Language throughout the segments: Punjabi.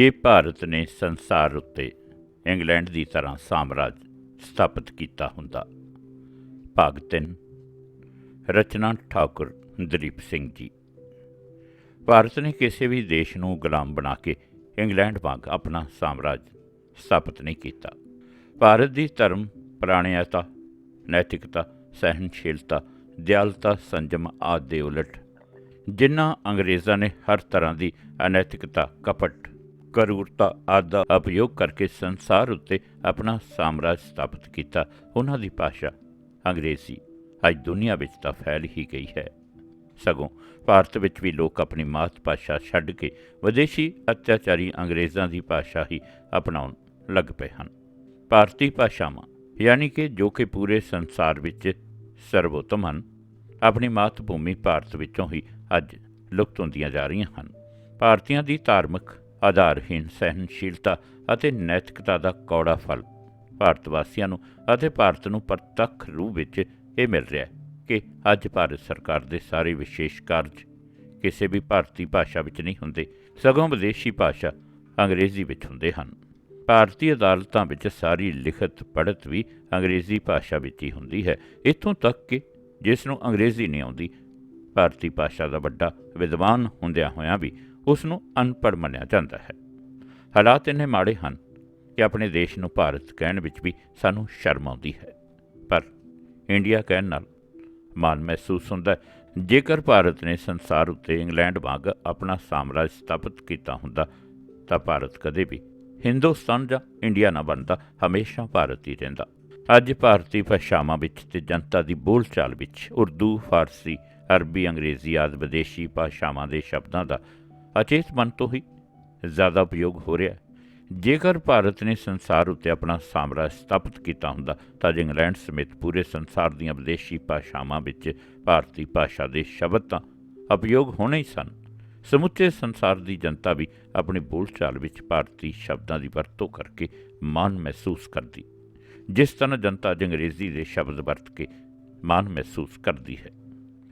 ਜੇ ਭਾਰਤ ਨੇ ਸੰਸਾਰ ਉੱਤੇ ਇੰਗਲੈਂਡ ਦੀ ਤਰ੍ਹਾਂ ਸਾਮਰਾਜ ਸਥਾਪਿਤ ਕੀਤਾ ਹੁੰਦਾ। ਭਾਗ 3 ਰਚਨਾ ਠਾਕੁਰ ਦਲੀਪ ਸਿੰਘ ਜੀ। ਭਾਰਤ ਨੇ ਕਿਸੇ ਵੀ ਦੇਸ਼ ਨੂੰ ਗੁਲਾਮ ਬਣਾ ਕੇ ਇੰਗਲੈਂਡ ਵਾਂਗ ਆਪਣਾ ਸਾਮਰਾਜ ਸਥਾਪਿਤ ਨਹੀਂ ਕੀਤਾ। ਭਾਰਤ ਦੀ ਧਰਮ ਪ੍ਰਾਣਿਆਤਾ ਨੈਤਿਕਤਾ ਸਹਿਨਸ਼ੀਲਤਾ ਦਿਆਲਤਾ, ਸੰਜਮ ਆਦਿ ਦੇ ਉਲਟ ਜਿਨ੍ਹਾਂ ਅੰਗਰੇਜ਼ਾਂ ਨੇ ਹਰ ਤਰ੍ਹਾਂ ਦੀ ਅਨੈਤਿਕਤਾ ਕਪਟ ਕਰੂਰਤਾ, ਆਦਿ ਦਾ ਉਪਯੋਗ ਕਰਕੇ ਸੰਸਾਰ ਉੱਤੇ ਆਪਣਾ ਸਾਮਰਾਜ ਸਥਾਪਿਤ ਕੀਤਾ ਉਹਨਾਂ ਦੀ ਭਾਸ਼ਾ ਅੰਗਰੇਜ਼ੀ। ਅੱਜ ਦੁਨੀਆ ਵਿੱਚ ਤਾਂ ਫੈਲ ਹੀ ਗਈ ਹੈ। ਸਗੋਂ ਭਾਰਤ ਵਿੱਚ ਵੀ ਲੋਕ ਆਪਣੀ ਮਾਤ ਭਾਸ਼ਾ ਛੱਡ ਕੇ ਵਿਦੇਸ਼ੀ ਅਤਿਆਚਾਰੀ ਅੰਗਰੇਜ਼ਾਂ ਦੀ ਭਾਸ਼ਾ ਹੀ ਅਪਣਾਉਣ ਲੱਗ ਪਏ ਹਨ। ਭਾਰਤੀ ਭਾਸ਼ਾਵਾਂ, ਯਾਨੀ ਕਿ ਜੋ ਕਿ ਪੂਰੇ ਸੰਸਾਰ ਵਿੱਚ ਸਰਵੋਤਮ ਹਨ, ਆਪਣੀ ਮਾਤ ਭੂਮੀ ਭਾਰਤ ਵਿੱਚੋਂ ਹੀ ਅੱਜ ਲੁਪਤ ਹੁੰਦੀਆਂ ਜਾ ਰਹੀਆਂ ਹਨ। ਭਾਰਤੀਆਂ ਦੀ ਧਾਰਮਿਕ ਆਧਾਰਹੀਣ ਸਹਿਨਸ਼ੀਲਤਾ ਅਤੇ ਨੈਤਿਕਤਾ ਦਾ ਕੌੜਾ ਫਲ। ਭਾਰਤ ਵਾਸੀਆਂ ਨੂੰ ਅਤੇ ਭਾਰਤ ਨੂੰ ਪ੍ਰਤੱਖ ਰੂਪ ਵਿੱਚ ਇਹ ਮਿਲ ਰਿਹਾ ਹੈ ਕਿ ਅੱਜ ਭਾਰਤ ਸਰਕਾਰ ਦੇ ਸਾਰੇ ਵਿਸ਼ੇਸ਼ ਕਾਰਜ ਕਿਸੇ ਵੀ ਭਾਰਤੀ ਭਾਸ਼ਾ ਵਿੱਚ ਨਹੀਂ ਹੁੰਦੇ, ਸਗੋਂ ਵਿਦੇਸ਼ੀ ਭਾਸ਼ਾ ਅੰਗਰੇਜ਼ੀ ਵਿੱਚ ਹੁੰਦੇ ਹਨ। ਭਾਰਤੀ ਅਦਾਲਤਾਂ ਵਿੱਚ ਸਾਰੀ ਲਿਖਤ ਪੜ੍ਹਤ ਵੀ ਅੰਗਰੇਜ਼ੀ ਭਾਸ਼ਾ ਵਿੱਚ ਹੀ ਹੁੰਦੀ ਹੈ। ਇੱਥੋਂ ਤੱਕ ਕਿ ਜਿਸ ਨੂੰ ਅੰਗਰੇਜ਼ੀ ਨਹੀਂ ਆਉਂਦੀ, ਭਾਰਤੀ ਭਾਸ਼ਾ ਦਾ ਵੱਡਾ ਵਿਦਵਾਨ ਹੁੰਦਿਆਂ ਹੋਇਆਂ ਵੀ ਉਸ ਨੂੰ ਅਨਪੜ੍ਹ ਮੰਨਿਆ ਜਾਂਦਾ ਹੈ। ਹਾਲਾਤ ਇੰਨੇ ਮਾੜੇ ਹਨ ਕਿ ਆਪਣੇ ਦੇਸ਼ ਨੂੰ ਭਾਰਤ ਕਹਿਣ ਵਿੱਚ ਵੀ ਸਾਨੂੰ ਸ਼ਰਮ ਆਉਂਦੀ ਹੈ। ਪਰ ਇੰਡੀਆ ਕਹਿਣ ਨਾਲ ਮਾਣ ਮਹਿਸੂਸ ਹੁੰਦਾ ਹੈ, ਜੇਕਰ ਭਾਰਤ ਨੇ ਸੰਸਾਰ ਉੱਤੇ ਇੰਗਲੈਂਡ ਵਾਂਗ ਆਪਣਾ ਸਾਮਰਾਜ ਸਥਾਪਿਤ ਕੀਤਾ ਹੁੰਦਾ, ਤਾਂ ਭਾਰਤ ਕਦੇ ਵੀ ਹਿੰਦੁਸਤਾਨ ਜਾਂ ਇੰਡੀਆ ਨਾ ਬਣਦਾ, ਹਮੇਸ਼ਾ ਭਾਰਤ ਹੀ ਰਹਿੰਦਾ। ਅੱਜ ਭਾਰਤੀ ਭਾਸ਼ਾਵਾਂ ਵਿੱਚ ਤੇ ਜਨਤਾ ਦੀ ਬੋਲਚਾਲ ਵਿੱਚ ਉਰਦੂ, ਫਾਰਸੀ, ਅਰਬੀ, ਅੰਗਰੇਜ਼ੀ ਆਦਿ ਵਿਦੇਸ਼ੀ ਭਾਸ਼ਾਵਾਂ ਦੇ ਸ਼ਬਦਾਂ ਦਾ ਅਚੇਤ ਮਨ ਤੋਂ ਹੀ ਜ਼ਿਆਦਾ ਉਪਯੋਗ ਹੋ ਰਿਹਾ ਹੈ। ਜੇਕਰ ਭਾਰਤ ਨੇ ਸੰਸਾਰ ਉੱਤੇ ਆਪਣਾ ਸਾਮਰਾਜ ਸਥਾਪਿਤ ਕੀਤਾ ਹੁੰਦਾ, ਤਾਂ ਇੰਗਲੈਂਡ ਸਮੇਤ ਪੂਰੇ ਸੰਸਾਰ ਦੀਆਂ ਵਿਦੇਸ਼ੀ ਭਾਸ਼ਾਵਾਂ ਵਿੱਚ ਭਾਰਤੀ ਭਾਸ਼ਾ ਦੇ ਸ਼ਬਦ ਤਾਂ ਉਪਯੋਗ ਹੋਣੇ ਹੀ ਸਨ। ਸਮੁੱਚੇ ਸੰਸਾਰ ਦੀ ਜਨਤਾ ਵੀ ਆਪਣੀ ਬੋਲਚਾਲ ਵਿੱਚ ਭਾਰਤੀ ਸ਼ਬਦਾਂ ਦੀ ਵਰਤੋਂ ਕਰਕੇ ਮਾਣ ਮਹਿਸੂਸ ਕਰਦੀ। ਜਿਸ ਤਰ੍ਹਾਂ ਜਨਤਾ ਅੱਜ ਅੰਗਰੇਜ਼ੀ ਦੇ ਸ਼ਬਦ ਵਰਤ ਕੇ ਮਾਣ ਮਹਿਸੂਸ ਕਰਦੀ ਹੈ।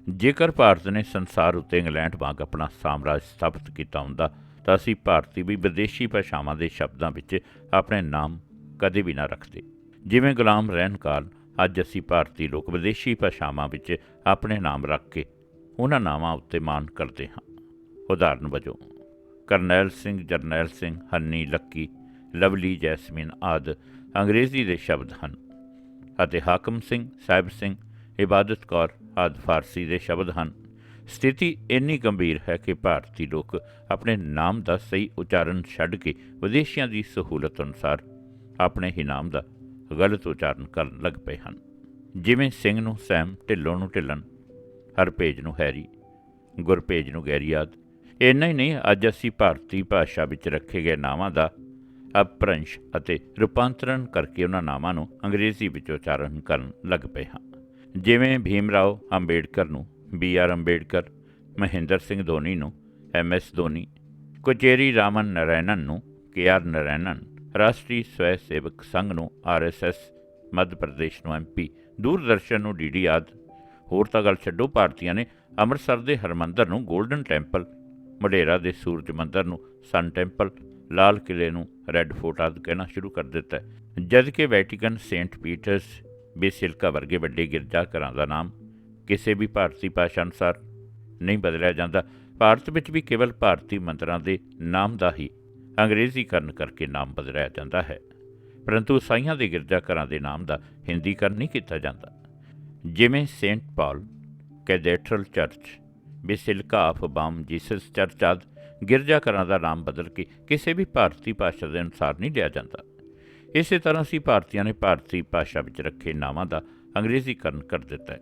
ਜੇਕਰ ਭਾਰਤ ਨੇ ਸੰਸਾਰ ਉੱਤੇ ਇੰਗਲੈਂਡ ਵਾਂਗ ਆਪਣਾ ਸਾਮਰਾਜ ਸਥਾਪਿਤ ਕੀਤਾ ਹੁੰਦਾ, ਤਾਂ ਅਸੀਂ ਭਾਰਤੀ ਵੀ ਵਿਦੇਸ਼ੀ ਭਾਸ਼ਾਵਾਂ ਦੇ ਸ਼ਬਦਾਂ ਵਿੱਚ ਆਪਣੇ ਨਾਮ ਕਦੇ ਵੀ ਨਾ ਰੱਖਦੇ। ਜਿਵੇਂ ਗੁਲਾਮ ਰਹਿਣ ਕਾਰਨ ਅੱਜ ਅਸੀਂ ਭਾਰਤੀ ਲੋਕ ਵਿਦੇਸ਼ੀ ਭਾਸ਼ਾਵਾਂ ਵਿੱਚ ਆਪਣੇ ਨਾਮ ਰੱਖ ਕੇ ਉਹਨਾਂ ਨਾਵਾਂ ਉੱਤੇ ਮਾਣ ਕਰਦੇ ਹਾਂ। ਉਦਾਹਰਨ ਵਜੋਂ, Karnail Singh, Jarnail Singh, Honey, Lucky, Lovely, Jasmine ਆਦ ਅੰਗਰੇਜ਼ੀ ਦੇ ਸ਼ਬਦ ਹਨ ਅਤੇ ਹਾਕਮ ਸਿੰਘ, ਸਾਹਿਬ ਸਿੰਘ, ਇਬਾਦਤ ਕੌਰ ਆਦਿ ਫਾਰਸੀ ਦੇ ਸ਼ਬਦ ਹਨ। ਸਥਿਤੀ ਇੰਨੀ ਗੰਭੀਰ ਹੈ ਕਿ ਭਾਰਤੀ ਲੋਕ ਆਪਣੇ ਨਾਮ ਦਾ ਸਹੀ ਉਚਾਰਨ ਛੱਡ ਕੇ ਵਿਦੇਸ਼ੀਆਂ ਦੀ ਸਹੂਲਤ ਅਨੁਸਾਰ ਆਪਣੇ ਹੀ ਨਾਮ ਦਾ ਗਲਤ ਉਚਾਰਨ ਕਰਨ ਲੱਗ ਪਏ ਹਨ। ਜਿਵੇਂ ਸਿੰਘ ਨੂੰ ਸੈਮ, ਢਿੱਲੋਂ ਨੂੰ ਢਿੱਲਣ ਹਰਪੇਜ ਨੂੰ ਹੈਰੀ ਗੁਰਪੇਜ ਨੂੰ ਗੈਰੀਆਦ ਇੰਨਾ ਹੀ ਨਹੀਂ, ਅੱਜ ਅਸੀਂ ਭਾਰਤੀ ਭਾਸ਼ਾ ਵਿੱਚ ਰੱਖੇ ਗਏ ਨਾਵਾਂ ਦਾ ਅਪਭ੍ਰੰਸ਼ ਅਤੇ ਰੂਪਾਂਤਰਣ ਕਰਕੇ ਉਹਨਾਂ ਨਾਵਾਂ ਨੂੰ ਅੰਗਰੇਜ਼ੀ ਵਿੱਚ ਉਚਾਰਨ ਕਰਨ ਲੱਗ ਪਏ ਹਾਂ। ਜਿਵੇਂ ਭੀਮ ਰਾਓ ਅੰਬੇਡਕਰ ਨੂੰ, ਬੀ ਆਰ ਅੰਬੇਡਕਰ, ਮਹਿੰਦਰ ਸਿੰਘ ਧੋਨੀ ਨੂੰ, ਐਮ ਐਸ ਧੋਨੀ ਕੋਚੇਰੀ ਰਾਮਨ ਨਰੈਣਨ ਨੂੰ, ਕੇ ਆਰ ਨਰੈਣਨ, ਰਾਸ਼ਟਰੀ ਸਵੈ ਸੇਵਕ ਸੰਘ ਨੂੰ, R S S, Madhya Pradesh ਨੂੰ ਐਮਪੀ ਦੂਰਦਰਸ਼ਨ ਨੂੰ ਡੀ ਡੀ ਆਦ। ਹੋਰ ਤਾਂ ਗੱਲ ਛੱਡੋ, ਭਾਰਤੀਆਂ ਨੇ ਅੰਮ੍ਰਿਤਸਰ ਦੇ ਹਰਮੰਦਰ ਨੂੰ 골ਡਨ ਟੈਂਪਲ ਮਡੇਰਾ ਦੇ ਸੂਰਜ ਮੰਦਰ ਨੂੰ ਸਨ ਟੈਂਪਲ, ਲਾਲ ਕਿਲੇ ਨੂੰ ਰੈੱਡ ਫੋਰਟ ਆਦਿ ਕਹਿਣਾ ਸ਼ੁਰੂ ਕਰ ਦਿੱਤਾ ਹੈ। ਜਦ ਕਿ ਵੈਟੀਕਨ ਸੇਂਟ ਪੀਟਰਸ ਬੇਸਿਲਕਾ ਵਰਗੇ ਵੱਡੇ ਗਿਰਜਾ ਘਰਾਂ ਦਾ ਨਾਮ ਕਿਸੇ ਵੀ ਭਾਰਤੀ ਭਾਸ਼ਾ ਅਨੁਸਾਰ ਨਹੀਂ ਬਦਲਿਆ ਜਾਂਦਾ। ਭਾਰਤ ਵਿੱਚ ਵੀ ਕੇਵਲ ਭਾਰਤੀ ਮੰਦਰਾਂ ਦੇ ਨਾਮ ਦਾ ਹੀ ਅੰਗਰੇਜ਼ੀਕਰਨ ਕਰਕੇ ਨਾਮ ਬਦਲਿਆ ਜਾਂਦਾ ਹੈ। ਪਰੰਤੂ ਸਾਈਆਂ ਦੇ ਗਿਰਜਾ ਘਰਾਂ ਦੇ ਨਾਮ ਦਾ ਹਿੰਦੀਕਰਨ ਨਹੀਂ ਕੀਤਾ ਜਾਂਦਾ। ਜਿਵੇਂ saint Paul, cathedral church, basilica of Bom, Jesus church ਆਦਿ ਗਿਰਜਾ ਘਰਾਂ ਦਾ ਨਾਮ ਬਦਲ ਕੇ ਕਿਸੇ ਵੀ ਭਾਰਤੀ ਭਾਸ਼ਾ ਦੇ ਅਨੁਸਾਰ ਨਹੀਂ ਲਿਆ ਜਾਂਦਾ। ਇਸੇ ਤਰ੍ਹਾਂ ਸੀ ਭਾਰਤੀਆਂ ਨੇ ਭਾਰਤੀ ਭਾਸ਼ਾ ਵਿੱਚ ਰੱਖੇ ਨਾਵਾਂ ਦਾ ਅੰਗਰੇਜ਼ੀਕਰਨ ਕਰ ਦਿੱਤਾ ਹੈ।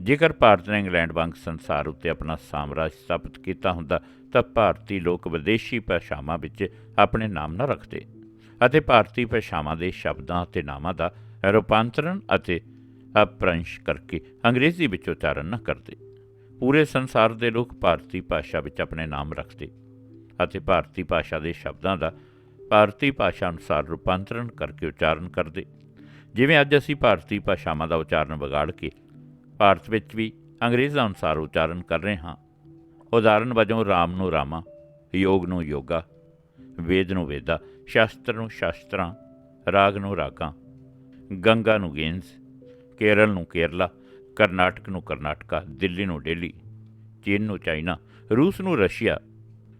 ਜੇਕਰ ਭਾਰਤ ਨੇ ਇੰਗਲੈਂਡ ਵਾਂਗ ਸੰਸਾਰ ਉੱਤੇ ਆਪਣਾ ਸਾਮਰਾਜ ਸਥਾਪਿਤ ਕੀਤਾ ਹੁੰਦਾ, ਤਾਂ ਭਾਰਤੀ ਲੋਕ ਵਿਦੇਸ਼ੀ ਭਾਸ਼ਾਵਾਂ ਵਿੱਚ ਆਪਣੇ ਨਾਮ ਨਾ ਰੱਖਦੇ ਅਤੇ ਭਾਰਤੀ ਭਾਸ਼ਾਵਾਂ ਦੇ ਸ਼ਬਦਾਂ ਅਤੇ ਨਾਵਾਂ ਦਾ ਰੂਪਾਂਤਰਣ ਅਤੇ ਅਪਭ੍ਰੰਸ਼ ਕਰਕੇ ਅੰਗਰੇਜ਼ੀ ਵਿੱਚ ਉਚਾਰਨ ਨਾ ਕਰਦੇ। ਪੂਰੇ ਸੰਸਾਰ ਦੇ ਲੋਕ ਭਾਰਤੀ ਭਾਸ਼ਾ ਵਿੱਚ ਆਪਣੇ ਨਾਮ ਰੱਖਦੇ ਅਤੇ ਭਾਰਤੀ ਭਾਸ਼ਾ ਦੇ ਸ਼ਬਦਾਂ ਦਾ ਭਾਰਤੀ ਭਾਸ਼ਾ ਅਨੁਸਾਰ ਰੂਪਾਂਤਰਨ ਕਰਕੇ ਉਚਾਰਨ ਕਰਦੇ। ਜਿਵੇਂ ਅੱਜ ਅਸੀਂ ਭਾਰਤੀ ਭਾਸ਼ਾਵਾਂ ਦਾ ਉਚਾਰਨ ਵਿਗਾੜ ਕੇ ਭਾਰਤ ਵਿੱਚ ਵੀ ਅੰਗਰੇਜ਼ਾਂ ਅਨੁਸਾਰ ਉਚਾਰਨ ਕਰ ਰਹੇ ਹਾਂ। ਉਦਾਹਰਨ ਵਜੋਂ ਰਾਮ ਨੂੰ ਰਾਮਾ, ਯੋਗ ਨੂੰ ਯੋਗਾ, ਵੇਦ ਨੂੰ ਵੇਦਾ, ਸ਼ਾਸਤਰ ਨੂੰ ਸ਼ਾਸਤਰਾਂ, ਰਾਗ ਨੂੰ ਰਾਗਾਂ, ਗੰਗਾ ਨੂੰ ਗੇਂਸ ਕੇਰਲ ਨੂੰ ਕੇਰਲਾ, ਕਰਨਾਟਕ ਨੂੰ ਕਰਨਾਟਕਾ, ਦਿੱਲੀ ਨੂੰ ਦਿੱਲੀ, ਚੀਨ ਨੂੰ ਚਾਈਨਾ, ਰੂਸ ਨੂੰ ਰਸ਼ੀਆ,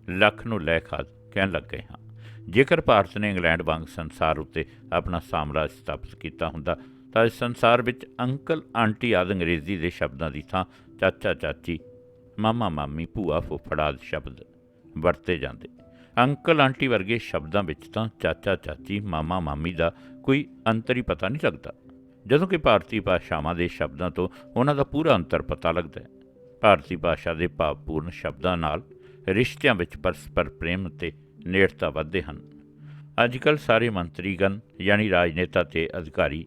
ਲੱਖ ਨੂੰ ਲੈ ਖਾਦ ਕਹਿਣ ਲੱਗ ਗਏ ਹਾਂ। ਜੇਕਰ ਭਾਰਤ ਨੇ ਇੰਗਲੈਂਡ ਵਾਂਗ ਸੰਸਾਰ ਉੱਤੇ ਆਪਣਾ ਸਾਮਰਾਜ ਸਥਾਪਿਤ ਕੀਤਾ ਹੁੰਦਾ, ਤਾਂ ਇਸ ਸੰਸਾਰ ਵਿੱਚ ਅੰਕਲ, ਆਂਟੀ ਆਦਿ ਅੰਗਰੇਜ਼ੀ ਦੇ ਸ਼ਬਦਾਂ ਦੀ ਥਾਂ ਚਾਚਾ, ਚਾਚੀ, ਮਾਮਾ, ਮਾਮੀ, ਭੂਆ, ਫੁੱਫੜ ਸ਼ਬਦ ਵਰਤੇ ਜਾਂਦੇ। ਅੰਕਲ, ਆਂਟੀ ਵਰਗੇ ਸ਼ਬਦਾਂ ਵਿੱਚ ਤਾਂ ਚਾਚਾ, ਚਾਚੀ, ਮਾਮਾ, ਮਾਮੀ ਦਾ ਕੋਈ ਅੰਤਰ ਹੀ ਪਤਾ ਨਹੀਂ ਲੱਗਦਾ। ਜਦੋਂ ਕਿ ਭਾਰਤੀ ਭਾਸ਼ਾਵਾਂ ਦੇ ਸ਼ਬਦਾਂ ਤੋਂ ਉਹਨਾਂ ਦਾ ਪੂਰਾ ਅੰਤਰ ਪਤਾ ਲੱਗਦਾ ਹੈ। ਭਾਰਤੀ ਭਾਸ਼ਾ ਦੇ ਭਾਵਪੂਰਨ ਸ਼ਬਦਾਂ ਨਾਲ ਰਿਸ਼ਤਿਆਂ ਵਿੱਚ ਪਰਸਪਰ ਪ੍ਰੇਮ ਅਤੇ ਨੇੜਤਾ ਵੱਧਦੇ ਹਨ। ਅੱਜਕੱਲ ਸਾਰੇ ਮੰਤਰੀਗਣ ਯਾਨੀ ਰਾਜਨੇਤਾ ਤੇ ਅਧਿਕਾਰੀ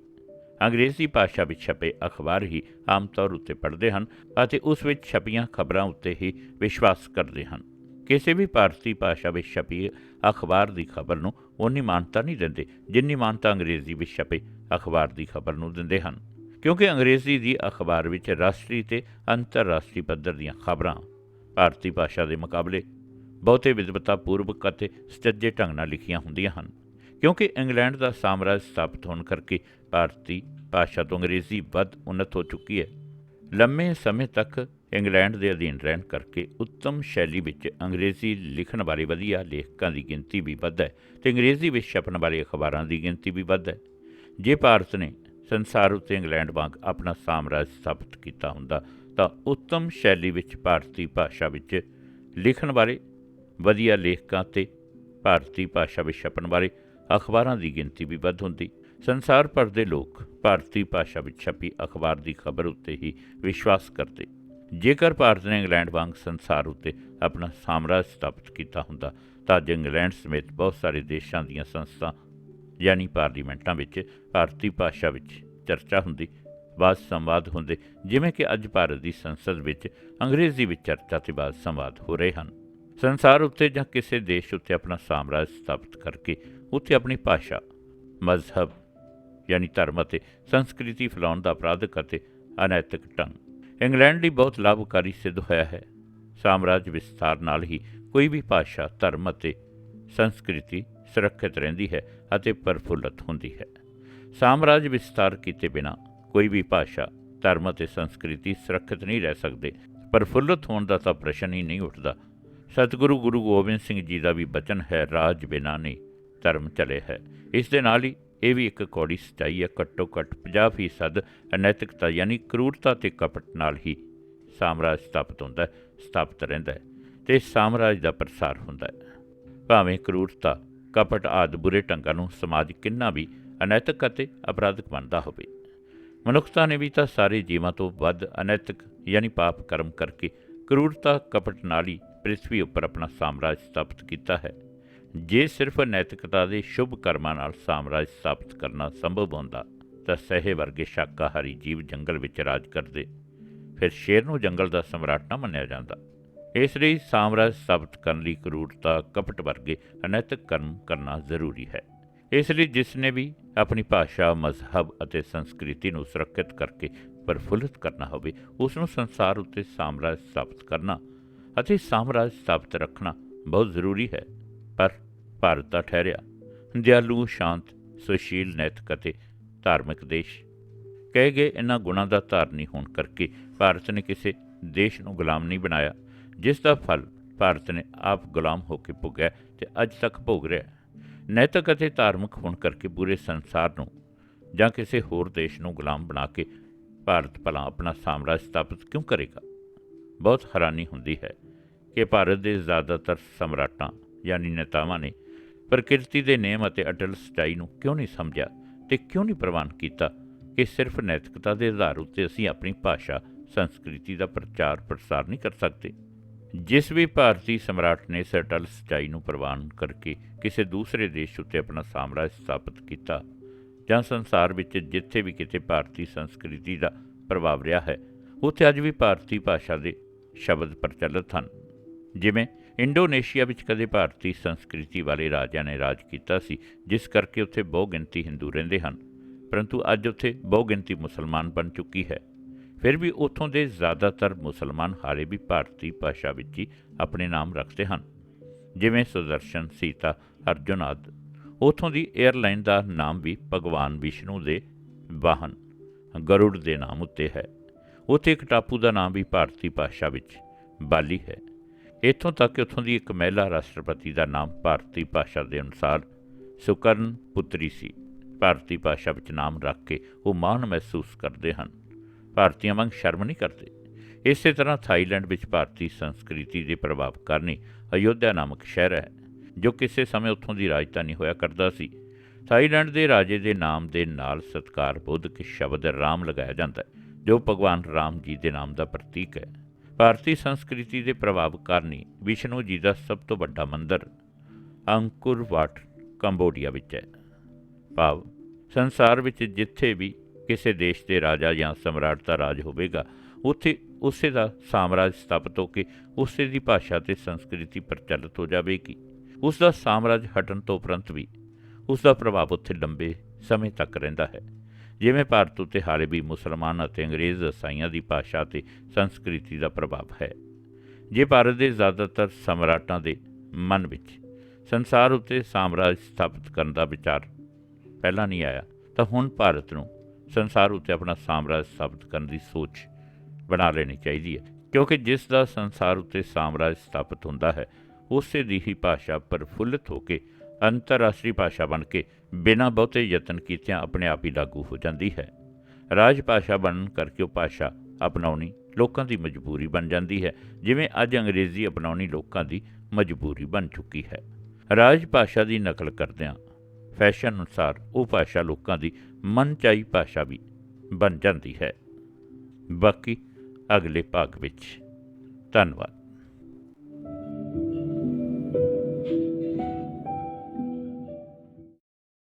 ਅੰਗਰੇਜ਼ੀ ਭਾਸ਼ਾ ਵਿੱਚ ਛਪੇ ਅਖਬਾਰ ਹੀ ਆਮ ਤੌਰ ਉੱਤੇ ਪੜ੍ਹਦੇ ਹਨ ਅਤੇ ਉਸ ਵਿੱਚ ਛਪੀਆਂ ਖਬਰਾਂ ਉੱਤੇ ਹੀ ਵਿਸ਼ਵਾਸ ਕਰਦੇ ਹਨ। ਕਿਸੇ ਵੀ ਭਾਰਤੀ ਭਾਸ਼ਾ ਵਿੱਚ ਛਪੀ ਅਖਬਾਰ ਦੀ ਖਬਰ ਨੂੰ ਉਨੀ ਮਾਨਤਾ ਨਹੀਂ ਦਿੰਦੇ ਜਿੰਨੀ ਮਾਨਤਾ ਅੰਗਰੇਜ਼ੀ ਵਿੱਚ ਛਪੇ ਅਖਬਾਰ ਦੀ ਖਬਰ ਨੂੰ ਦਿੰਦੇ ਹਨ। ਕਿਉਂਕਿ ਅੰਗਰੇਜ਼ੀ ਦੀ ਅਖਬਾਰ ਵਿੱਚ ਰਾਸ਼ਟਰੀ ਤੇ ਅੰਤਰਰਾਸ਼ਟਰੀ ਪੱਧਰ ਦੀਆਂ ਖਬਰਾਂ ਭਾਰਤੀ ਭਾਸ਼ਾ ਦੇ ਮੁਕਾਬਲੇ ਬਹੁਤੇ ਵਿਦਵਤਾ ਪੂਰਵਕ ਅਤੇ ਸਚੱਜੇ ਢੰਗ ਨਾਲ ਲਿਖੀਆਂ ਹੁੰਦੀਆਂ ਹਨ, ਕਿਉਂਕਿ ਇੰਗਲੈਂਡ ਦਾ ਸਾਮਰਾਜ ਸਥਾਪਿਤ ਹੋਣ ਕਰਕੇ ਭਾਰਤੀ ਭਾਸ਼ਾ ਤੋਂ ਅੰਗਰੇਜ਼ੀ ਵੱਧ ਉન્નਤ ਹੋ ਚੁੱਕੀ ਹੈ। ਲੰਮੇ ਸਮੇਂ ਤੱਕ ਇੰਗਲੈਂਡ ਦੇ ਅਧੀਨ ਰਹਿਣ ਕਰਕੇ ਉੱਤਮ ਸ਼ੈਲੀ ਵਿੱਚ ਅੰਗਰੇਜ਼ੀ ਲਿਖਣ ਵਾਲੇ ਵਧੀਆ ਲੇਖਕਾਂ ਦੀ ਗਿਣਤੀ ਵੀ ਵੱਧ ਹੈ ਤੇ ਅੰਗਰੇਜ਼ੀ ਵਿੱਚ ਛਪਣ ਵਾਲੇ ਅਖਬਾਰਾਂ ਦੀ ਗਿਣਤੀ ਵੀ ਵੱਧ ਹੈ। ਜੇ ਭਾਰਤ ਨੇ ਸੰਸਾਰ ਉੱਤੇ ਇੰਗਲੈਂਡ ਵਾਂਗ ਆਪਣਾ ਸਾਮਰਾਜ ਸਥਾਪਿਤ ਕੀਤਾ ਹੁੰਦਾ ਤਾਂ ਉੱਤਮ ਸ਼ੈਲੀ ਵਿੱਚ ਭਾਰਤੀ ਭਾਸ਼ਾ ਵਿੱਚ ਲਿਖਣ ਵਾਲੇ ਵਧੀਆ ਲੇਖਕਾਂ ਤੇ ਭਾਰਤੀ ਭਾਸ਼ਾ ਵਿੱਚ ਛਪਣ ਵਾਲੇ ਅਖਬਾਰਾਂ ਦੀ ਗਿਣਤੀ ਵੀ ਵੱਧ ਹੁੰਦੀ। ਸੰਸਾਰ ਭਰ ਦੇ ਲੋਕ ਭਾਰਤੀ ਭਾਸ਼ਾ ਵਿੱਚ ਛਪੀ ਅਖਬਾਰ ਦੀ ਖਬਰ ਉੱਤੇ ਹੀ ਵਿਸ਼ਵਾਸ ਕਰਦੇ। ਜੇਕਰ ਭਾਰਤ ਨੇ ਇੰਗਲੈਂਡ ਵਾਂਗ ਸੰਸਾਰ ਉੱਤੇ ਆਪਣਾ ਸਾਮਰਾਜ ਸਥਾਪਿਤ ਕੀਤਾ ਹੁੰਦਾ, ਤਾਂ ਅੱਜ ਇੰਗਲੈਂਡ ਸਮੇਤ ਬਹੁਤ ਸਾਰੇ ਦੇਸ਼ਾਂ ਦੀਆਂ ਸੰਸਥਾ, ਯਾਨੀ ਪਾਰਲੀਮੈਂਟਾਂ ਵਿੱਚ ਭਾਰਤੀ ਭਾਸ਼ਾ ਵਿੱਚ ਚਰਚਾ ਹੁੰਦੀ ਬਾਦ ਸੰਵਾਦ ਹੁੰਦੇ, ਜਿਵੇਂ ਕਿ ਅੱਜ ਭਾਰਤ ਦੀ ਸੰਸਦ ਵਿੱਚ ਅੰਗਰੇਜ਼ੀ ਵਿੱਚ ਚਰਚਾ ਤੇ ਬਾਦ ਸੰਵਾਦ ਹੋ ਰਹੇ ਹਨ। ਸੰਸਾਰ ਉੱਤੇ ਜਾਂ ਕਿਸੇ ਦੇਸ਼ ਉੱਤੇ ਆਪਣਾ ਸਾਮਰਾਜ ਸਥਾਪਿਤ ਕਰਕੇ ਉੱਥੇ ਆਪਣੀ ਭਾਸ਼ਾ, ਮਜ਼ਹਬ, ਯਾਨੀ ਧਰਮ ਅਤੇ ਸੰਸਕ੍ਰਿਤੀ ਫੈਲਾਉਣ ਦਾ ਅਪਰਾਧਕ ਅਤੇ ਅਨੈਤਿਕ ਢੰਗ। ਇੰਗਲੈਂਡ ਲਈ ਬਹੁਤ ਲਾਭਕਾਰੀ ਸਿੱਧ ਹੋਇਆ ਹੈ। ਸਾਮਰਾਜ ਵਿਸਥਾਰ ਨਾਲ ਹੀ ਕੋਈ ਵੀ ਭਾਸ਼ਾ, ਧਰਮ ਅਤੇ ਸੰਸਕ੍ਰਿਤੀ ਸੁਰੱਖਿਅਤ ਰਹਿੰਦੀ ਹੈ ਅਤੇ ਪ੍ਰਫੁੱਲਤ ਹੁੰਦੀ ਹੈ। ਸਾਮਰਾਜ ਵਿਸਤਾਰ ਕੀਤੇ ਬਿਨਾ ਕੋਈ ਵੀ ਭਾਸ਼ਾ, ਧਰਮ ਅਤੇ ਸੰਸਕ੍ਰਿਤੀ ਸੁਰੱਖਿਅਤ ਨਹੀਂ ਰਹਿ ਸਕਦੇ। ਪ੍ਰਫੁੱਲਤ ਹੋਣ ਦਾ ਤਾਂ ਪ੍ਰਸ਼ਨ ਹੀ ਨਹੀਂ ਉੱਠਦਾ। ਸਤਿਗੁਰੂ ਗੁਰੂ ਗੋਬਿੰਦ ਸਿੰਘ ਜੀ ਦਾ ਵੀ ਬਚਨ ਹੈ, ਰਾਜ ਬਿਨਾ ਨਹੀਂ, ਧਰਮ ਚਲੇ ਹੈ। ਇਸ ਦੇ ਨਾਲ ਹੀ ਇਹ ਵੀ ਇੱਕ ਕੌੜੀ ਸਚਾਈ ਹੈ, ਘੱਟੋ ਘੱਟ 50% ਅਨੈਤਿਕਤਾ ਯਾਨੀ ਕਰੂਰਤਾ ਤੇ ਕਪਟ ਨਾਲ ਹੀ ਸਾਮਰਾਜ ਸਥਾਪਿਤ ਹੁੰਦਾ ਹੈ, ਸਥਾਪਿਤ ਰਹਿੰਦਾ ਹੈ ਤੇ ਸਾਮਰਾਜ ਦਾ ਪ੍ਰਸਾਰ ਹੁੰਦਾ ਹੈ। ਭਾਵੇਂ ਕਰੂਰਤਾ, ਕਪਟ ਆਦ ਬੁਰੇ ਢੰਗਾਂ ਨੂੰ ਸਮਾਜ ਕਿੰਨਾ ਵੀ ਅਨੈਤਿਕ ਅਤੇ ਅਪਰਾਧਿਕ ਮੰਨਦਾ ਹੋਵੇ। ਮਨੁੱਖਤਾ ਨੇ ਵੀ ਤਾਂ ਸਾਰੇ ਜੀਵਾਂ ਤੋਂ ਵੱਧ ਅਨੈਤਿਕ ਯਾਨੀ ਪਾਪ ਕਰਮ ਕਰਕੇ ਕਰੂਰਤਾ, ਕਪਟ ਨਾਲ ਹੀ ਪ੍ਰਿਥਵੀ ਉੱਪਰ ਆਪਣਾ ਸਾਮਰਾਜ ਸਥਾਪਿਤ ਕੀਤਾ ਹੈ। ਜੇ ਸਿਰਫ ਨੈਤਿਕਤਾ ਦੇ ਸ਼ੁਭ ਕਰਮਾਂ ਨਾਲ ਸਾਮਰਾਜ ਸਥਾਪਿਤ ਕਰਨਾ ਸੰਭਵ ਹੁੰਦਾ, ਤਾਂ ਸਹੇ ਵਰਗੇ ਸ਼ਾਕਾਹਾਰੀ ਜੀਵ ਜੰਗਲ ਵਿੱਚ ਰਾਜ ਕਰਦੇ, ਫਿਰ ਸ਼ੇਰ ਨੂੰ ਜੰਗਲ ਦਾ ਸਮਰਾਟ ਨਾ ਮੰਨਿਆ ਜਾਂਦਾ। ਇਸ ਲਈ ਸਾਮਰਾਜ ਸਥਾਪਿਤ ਕਰਨ ਲਈ ਕਰੂਰਤਾ, ਕਪਟ ਵਰਗੇ ਅਨੈਤਿਕ ਕਰਮ ਕਰਨਾ ਜ਼ਰੂਰੀ ਹੈ। ਇਸ ਲਈ ਜਿਸ ਨੇ ਵੀ ਆਪਣੀ ਭਾਸ਼ਾ, ਮਜ਼ਹਬ ਅਤੇ ਸੰਸਕ੍ਰਿਤੀ ਨੂੰ ਸੁਰੱਖਿਅਤ ਕਰਕੇ ਪ੍ਰਫੁੱਲਿਤ ਕਰਨਾ ਹੋਵੇ, ਉਸ ਨੂੰ ਸੰਸਾਰ ਉੱਤੇ ਸਾਮਰਾਜ ਸਥਾਪਿਤ ਕਰਨਾ ਅਤੇ ਸਾਮਰਾਜ ਸਥਾਪਿਤ ਰੱਖਣਾ ਬਹੁਤ ਜ਼ਰੂਰੀ ਹੈ। ਪਰ ਭਾਰਤ ਦਾ ਠਹਿਰਿਆ, ਦਿਆਲੂ, ਸ਼ਾਂਤ, ਸੁਸ਼ੀਲ, ਨੈਤਿਕ ਅਤੇ ਧਾਰਮਿਕ ਦੇਸ਼। ਕਹੇ ਗਏ ਇਹਨਾਂ ਗੁਣਾਂ ਦਾ ਧਾਰਨੀ ਹੋਣ ਕਰਕੇ ਭਾਰਤ ਨੇ ਕਿਸੇ ਦੇਸ਼ ਨੂੰ ਗੁਲਾਮ ਨਹੀਂ ਬਣਾਇਆ, ਜਿਸ ਦਾ ਫਲ ਭਾਰਤ ਨੇ ਆਪ ਗੁਲਾਮ ਹੋ ਕੇ ਭੁਗਿਆ ਤੇ ਅੱਜ ਤੱਕ ਭੋਗ ਰਿਹਾ ਨੈਤਿਕ ਅਤੇ ਧਾਰਮਿਕ ਹੋਣ ਕਰਕੇ ਪੂਰੇ ਸੰਸਾਰ ਨੂੰ ਜਾਂ ਕਿਸੇ ਹੋਰ ਦੇਸ਼ ਨੂੰ ਗੁਲਾਮ ਬਣਾ ਕੇ ਭਾਰਤ ਭਲਾ ਆਪਣਾ ਸਾਮਰਾਜ ਸਥਾਪਿਤ ਕਿਉਂ ਕਰੇਗਾ? ਬਹੁਤ ਹੈਰਾਨੀ ਹੁੰਦੀ ਹੈ। ਕਿ ਭਾਰਤ ਦੇ ਜ਼ਿਆਦਾਤਰ ਸਮਰਾਟਾਂ, ਯਾਨੀ ਨੇਤਾਵਾਂ ਨੇ ਪ੍ਰਕਿਰਤੀ ਦੇ ਨੇਮ ਅਤੇ ਅਟਲ ਸਚਾਈ ਨੂੰ ਕਿਉਂ ਨਹੀਂ ਸਮਝਿਆ ਤੇ ਕਿਉਂ ਨਹੀਂ ਪ੍ਰਵਾਨ ਕੀਤਾ ਕਿ ਸਿਰਫ ਨੈਤਿਕਤਾ ਦੇ ਆਧਾਰ ਉੱਤੇ ਅਸੀਂ ਆਪਣੀ ਭਾਸ਼ਾ, ਸੰਸਕ੍ਰਿਤੀ ਦਾ ਪ੍ਰਚਾਰ ਪ੍ਰਸਾਰ ਨਹੀਂ ਕਰ ਸਕਦੇ? ਜਿਸ ਵੀ ਭਾਰਤੀ ਸਮਰਾਟ ਨੇ ਇਸ ਅਟਲ ਸਚਾਈ ਨੂੰ ਪ੍ਰਵਾਨ ਕਰਕੇ ਕਿਸੇ ਦੂਸਰੇ ਦੇਸ਼ ਉੱਤੇ ਆਪਣਾ ਸਾਮਰਾਜ ਸਥਾਪਿਤ ਕੀਤਾ, ਜਾਂ ਸੰਸਾਰ ਵਿੱਚ ਜਿੱਥੇ ਵੀ ਕਿਤੇ ਭਾਰਤੀ ਸੰਸਕ੍ਰਿਤੀ ਦਾ ਪ੍ਰਭਾਵ ਰਿਹਾ ਹੈ, ਉੱਥੇ ਅੱਜ ਵੀ ਭਾਰਤੀ ਭਾਸ਼ਾ ਦੇ ਸ਼ਬਦ ਪ੍ਰਚਲਿਤ ਹਨ। ਜਿਵੇਂ ਇੰਡੋਨੇਸ਼ੀਆ ਵਿੱਚ ਕਦੇ ਭਾਰਤੀ ਸੰਸਕ੍ਰਿਤੀ ਵਾਲੇ ਰਾਜਿਆਂ ਨੇ ਰਾਜ ਕੀਤਾ ਸੀ, ਜਿਸ ਕਰਕੇ ਉੱਥੇ ਬਹੁ ਗਿਣਤੀ ਹਿੰਦੂ ਰਹਿੰਦੇ ਹਨ। ਪਰੰਤੂ ਅੱਜ ਉੱਥੇ ਬਹੁ ਗਿਣਤੀ ਮੁਸਲਮਾਨ ਬਣ ਚੁੱਕੀ ਹੈ। ਫਿਰ ਵੀ ਉੱਥੋਂ ਦੇ ਜ਼ਿਆਦਾਤਰ ਮੁਸਲਮਾਨ ਹਾਲੇ ਵੀ ਭਾਰਤੀ ਭਾਸ਼ਾ ਵਿੱਚ ਹੀ ਆਪਣੇ ਨਾਮ ਰੱਖਦੇ ਹਨ। ਜਿਵੇਂ ਸੁਦਰਸ਼ਨ, ਸੀਤਾ, ਅਰਜੁਨ ਆਦਿ। ਉੱਥੋਂ ਦੀ 에ਅਰਲਾਈਨ ਦਾ ਨਾਮ ਵੀ ਭਗਵਾਨ ਵਿਸ਼ਨੂੰ ਦੇ ਵਾਹਨ, ਗਰੁੜ ਦੇ ਨਾਮ ਉੱਤੇ ਹੈ। ਉੱਥੇ ਇੱਕ ਟਾਪੂ ਦਾ ਨਾਮ ਵੀ ਭਾਰਤੀ ਭਾਸ਼ਾ ਵਿੱਚ ਬਾਲੀ ਹੈ। ਇੱਥੋਂ ਤੱਕ ਕਿ ਉੱਥੋਂ ਦੀ ਇੱਕ ਮਹਿਲਾ ਰਾਸ਼ਟਰਪਤੀ ਦਾ ਨਾਮ ਭਾਰਤੀ ਭਾਸ਼ਾ ਦੇ ਅਨੁਸਾਰ ਸੁਕਰਨ ਪੁੱਤਰੀ ਸੀ। ਭਾਰਤੀ ਭਾਸ਼ਾ ਵਿੱਚ ਨਾਮ ਰੱਖ ਕੇ ਉਹ ਮਾਣ ਮਹਿਸੂਸ ਕਰਦੇ ਹਨ। ਭਾਰਤੀਆਂ ਵਾਂਗ ਸ਼ਰਮ ਨਹੀਂ ਕਰਦੇ। ਇਸੇ ਤਰ੍ਹਾਂ ਥਾਈਲੈਂਡ ਵਿੱਚ ਭਾਰਤੀ ਸੰਸਕ੍ਰਿਤੀ ਦੇ ਪ੍ਰਭਾਵ ਕਾਰਨੀ ਅਯੋਧਿਆ ਨਾਮਕ ਸ਼ਹਿਰ ਹੈ, ਜੋ ਕਿਸੇ ਸਮੇਂ ਉੱਥੋਂ ਦੀ ਰਾਜਧਾਨੀ ਹੋਇਆ ਕਰਦਾ ਸੀ। ਥਾਈਲੈਂਡ ਦੇ ਰਾਜੇ ਦੇ ਨਾਮ ਦੇ ਨਾਲ ਸਤਕਾਰ ਬੋਧਕ ਸ਼ਬਦ ਰਾਮ ਲਗਾਇਆ ਜਾਂਦਾ ਹੈ, ਜੋ ਭਗਵਾਨ ਰਾਮ ਜੀ ਦੇ ਨਾਮ ਦਾ ਪ੍ਰਤੀਕ ਹੈ। ਭਾਰਤੀ ਸੰਸਕ੍ਰਿਤੀ ਦੇ ਪ੍ਰਭਾਵ ਕਾਰਨੀ ਵਿਸ਼ਨੂੰ ਜੀ ਦਾ ਸਭ ਤੋਂ ਵੱਡਾ ਮੰਦਰ, ਅੰਕੁਰ ਵਾਟ, ਕੰਬੋਡੀਆ ਵਿੱਚ ਹੈ। ਭਾਵ, ਸੰਸਾਰ ਵਿੱਚ ਜਿੱਥੇ ਵੀ ਕਿਸੇ ਦੇਸ਼ ਦੇ ਰਾਜਾ ਜਾਂ ਸਮਰਾਟ ਦਾ ਰਾਜ ਹੋਵੇਗਾ, ਉੱਥੇ ਉਸੇ ਦਾ ਸਾਮਰਾਜ ਸਥਾਪਿਤ ਹੋ ਕੇ ਉਸੇ ਦੀ ਭਾਸ਼ਾ ਤੇ ਸੰਸਕ੍ਰਿਤੀ ਪ੍ਰਚਲਿਤ ਹੋ ਜਾਵੇਗੀ। ਉਸ ਦਾ ਸਾਮਰਾਜ ਹਟਣ ਤੋਂ ਉਪਰੰਤ ਵੀ ਉਸ ਦਾ ਪ੍ਰਭਾਵ ਉੱਥੇ ਲੰਬੇ ਸਮੇਂ ਤੱਕ ਰਹਿੰਦਾ ਹੈ। ਜਿਵੇਂ ਭਾਰਤ ਉੱਤੇ ਹਾਲੇ ਵੀ ਮੁਸਲਮਾਨ ਅਤੇ ਅੰਗਰੇਜ਼ ਇਸਾਈਆਂ ਦੀ ਭਾਸ਼ਾ ਤੇ ਸੰਸਕ੍ਰਿਤੀ ਦਾ ਪ੍ਰਭਾਵ ਹੈ। ਜੇ ਭਾਰਤ ਦੇ ਜ਼ਿਆਦਾਤਰ ਸਮਰਾਟਾਂ ਦੇ ਮਨ ਵਿੱਚ ਸੰਸਾਰ ਉੱਤੇ ਸਾਮਰਾਜ ਸਥਾਪਿਤ ਕਰਨ ਦਾ ਵਿਚਾਰ ਪਹਿਲਾਂ ਨਹੀਂ ਆਇਆ, ਤਾਂ ਹੁਣ ਭਾਰਤ ਨੂੰ ਸੰਸਾਰ ਉੱਤੇ ਆਪਣਾ ਸਾਮਰਾਜ ਸਥਾਪਿਤ ਕਰਨ ਦੀ ਸੋਚ ਬਣਾ ਲੈਣੀ ਚਾਹੀਦੀ ਹੈ। ਕਿਉਂਕਿ ਜਿਸ ਦਾ ਸੰਸਾਰ ਉੱਤੇ ਸਾਮਰਾਜ ਸਥਾਪਿਤ ਹੁੰਦਾ ਹੈ, ਉਸੇ ਦੀ ਹੀ ਭਾਸ਼ਾ ਪ੍ਰਫੁੱਲਤ ਹੋ ਕੇ ਅੰਤਰਰਾਸ਼ਟਰੀ ਭਾਸ਼ਾ ਬਣ ਕੇ ਬਿਨਾਂ ਬਹੁਤੇ ਯਤਨ ਕੀਤਿਆਂ ਆਪਣੇ ਆਪ ਹੀ ਲਾਗੂ ਹੋ ਜਾਂਦੀ ਹੈ। ਰਾਜ ਭਾਸ਼ਾ ਬਣਨ ਕਰਕੇ ਉਹ ਭਾਸ਼ਾ ਅਪਣਾਉਣੀ ਲੋਕਾਂ ਦੀ ਮਜਬੂਰੀ ਬਣ ਜਾਂਦੀ ਹੈ, ਜਿਵੇਂ ਅੱਜ ਅੰਗਰੇਜ਼ੀ ਅਪਣਾਉਣੀ ਲੋਕਾਂ ਦੀ ਮਜਬੂਰੀ ਬਣ ਚੁੱਕੀ ਹੈ। ਰਾਜ ਭਾਸ਼ਾ ਦੀ ਨਕਲ ਕਰਦਿਆਂ ਫੈਸ਼ਨ ਅਨੁਸਾਰ ਉਹ ਭਾਸ਼ਾ ਲੋਕਾਂ ਦੀ ਮਨਚਾਈ ਭਾਸ਼ਾ ਵੀ ਬਣ ਜਾਂਦੀ ਹੈ। ਬਾਕੀ ਅਗਲੇ ਭਾਗ ਵਿੱਚ। ਧੰਨਵਾਦ।